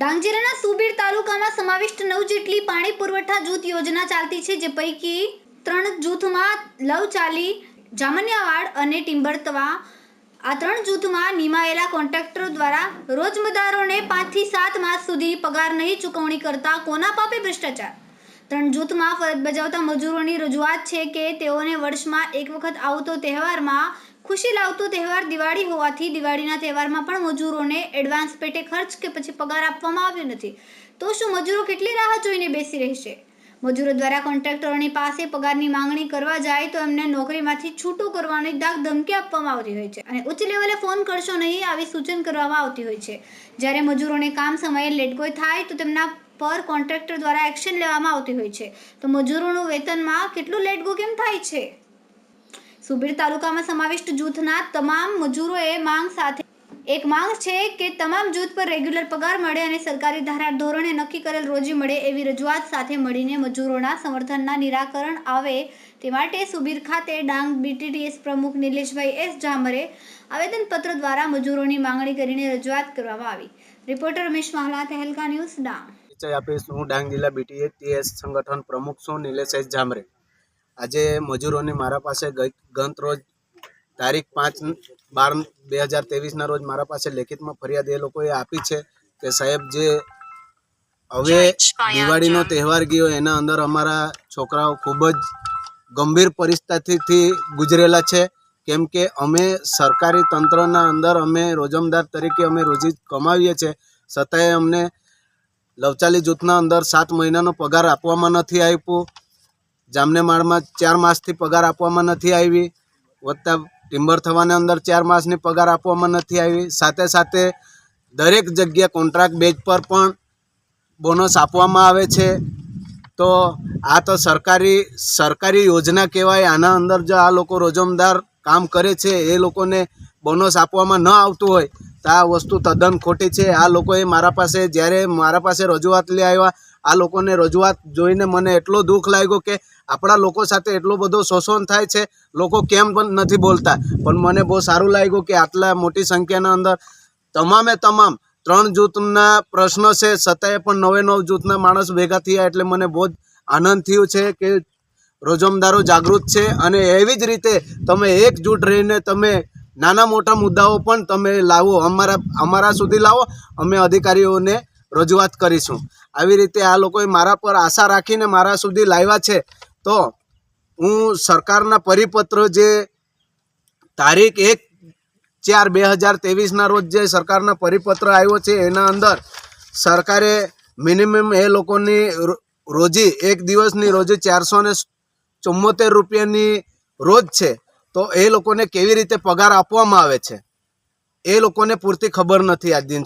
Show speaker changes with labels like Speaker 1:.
Speaker 1: ડાંગ જિલ્લાના સુબીર તાલુકામાં સમાવિષ્ટ નવ જેટલી પાણી પુરવઠા જૂથ યોજના ચાલતી છે, જે પૈકી ત્રણ જૂથમાં લવચાલી જામનિયાવાડ અને ટિમ્બરતવા આ ત્રણ જૂથમાં નિમાયેલા કોન્ટ્રાક્ટરો દ્વારા રોજમદારોને પાંચથી સાત માસ સુધી પગાર નહીં ચૂકવણી કરતા કોના પાપે ભ્રષ્ટાચાર? ત્રણ જૂથમાં ફરજ બજાવતા મજૂરોની રજૂઆત છે કે તેઓને વર્ષમાં એક વખત આવતો તહેવારમાં ખુશી લાવતો તહેવાર દિવાળી હોવાથી દિવાળીના તહેવારમાં પણ મજૂરોને એડવાન્સ પેટે ખર્ચ કે પછી પગાર આપવામાં આવ્યો નથી. તો શું મજૂરો કેટલી રાહ જોઈને બેસી રહેશે? મજૂરો દ્વારા કોન્ટ્રાક્ટરોની પાસે પગારની માંગણી કરવા જાય તો એમને નોકરીમાંથી છૂટું કરવાની દાગ ધમકી આપવામાં આવતી હોય છે અને ઉચ્ચ લેવલે ફોન કરશો નહીં આવી સૂચન કરવામાં આવતી હોય છે. જ્યારે મજૂરોને કામ સમયે લેટગોય થાય તો તેમના પર કોન્ટ્રાક્ટર દ્વારા એક્શન લેવામાં આવતી હોય છે. તો મજૂરોનું વેતનમાં કેટલું લેટગો કેમ થાય છે? સુબીર તાલુકામાં સમાવિષ્ટ જૂથના તમામ મજૂરોએ માંગ સાથે એક માંગ છે કે તમામ જૂથ પર રેગ્યુલર પગાર મળે અને સરકારી ધારા ધોરણે નક્કી કરેલ રોજી મળે એવી રજૂઆત સાથે મળીને મજૂરોના સમર્થનના નિરાકરણ આવે તે માટે સુબીર ખાતે ડાંગ બીટીટીએસ પ્રમુખ નિલેશભાઈ એસ જામરે આવેદનપત્ર દ્વારા મજૂરોની માંગણી કરીને રજૂઆત કરવામાં આવી. Reporter Ramesh Mahala, Tehelka news Dang.
Speaker 2: પરિચય આપીશ. હું ડાંગ જિલ્લા બીટીએ સંગઠન પ્રમુખ છું, નિલેશ એસ જામરે. આજે મજૂરોની મારા પાસે ગત રોજ તારીખ પાંચ બાર બે હજાર ત્રેવીસના રોજ મારા પાસે લેખિતમાં ફરિયાદ એ લોકોએ આપી છે કે સાહેબ જે હવે દિવાળીનો તહેવાર ગયો એના અંદર અમારા છોકરાઓ ખૂબ જ ગંભીર પરિસ્થિતિથી ગુજરેલા છે. કેમ કે અમે સરકારી તંત્રના અંદર અમે રોજમદાર તરીકે અમે રોજી કમાવીએ છીએ. છતાંય અમને લવચાલી જૂથના અંદર સાત મહિનાનો પગાર આપવામાં નથી આપ્યો. જામને માળમાં ચાર માસથી પગાર આપવામાં નથી આવી. વત્તા ટિમ્બર થવાને અંદર ચાર માસની પગાર આપવામાં નથી આવી. સાથે સાથે દરેક જગ્યા કોન્ટ્રાક્ટ બેઝ પર પણ બોનસ આપવામાં આવે છે. તો આ તો સરકારી સરકારી યોજના કહેવાય. આના અંદર જો આ લોકો રોજમદાર કામ કરે છે, એ લોકોને બોનસ આપવામાં ન આવતું હોય, તો આ વસ્તુ તદ્દન ખોટી છે. આ લોકોએ મારા પાસે, જ્યારે મારા પાસે રજૂઆત લઈ આવ્યા આ લોકોને રજૂઆત જોઈને મને એટલો દુઃખ લાગ્યો કે આપણા લોકો સાથે એટલો બધો શોષણ થાય છે, લોકો કેમ પણ નથી બોલતા. પણ મને બહુ સારું લાગ્યું કે આટલા મોટી સંખ્યાના અંદર તમામે તમામ ત્રણ જૂથના પ્રશ્ન છે છતાંય પણ નવે નવ જૂથના માણસ ભેગા થયા એટલે મને બહુ જ આનંદ થયો છે કે રોજમદારો જાગૃત છે અને એવી જ રીતે તમે એકજૂટ રહીને તમે નાના મોટા મુદ્દાઓ પણ તમે લાવો, અમારા અમારા સુધી લાવો. અમે અધિકારીઓને રજૂઆત કરીશું. આવી રીતે આ લોકોએ મારા પર આશા રાખીને મારા સુધી લાવ્યા છે. તો હું સરકારના પરિપત્ર જે તારીખ એક ચાર બે હજાર ત્રેવીસના રોજ જે સરકારના પરિપત્ર આવ્યો છે, એના અંદર સરકારે મિનિમમ એ લોકોની રોજી એક દિવસની રોજી ચારસો ને ચુમ્મોતેર રૂપિયાની રોજ છે. તો એ લોકોને કેવી રીતે પગાર આપવામાં આવે છે? એ લોકોને પૂરતી ખબર નથી આજ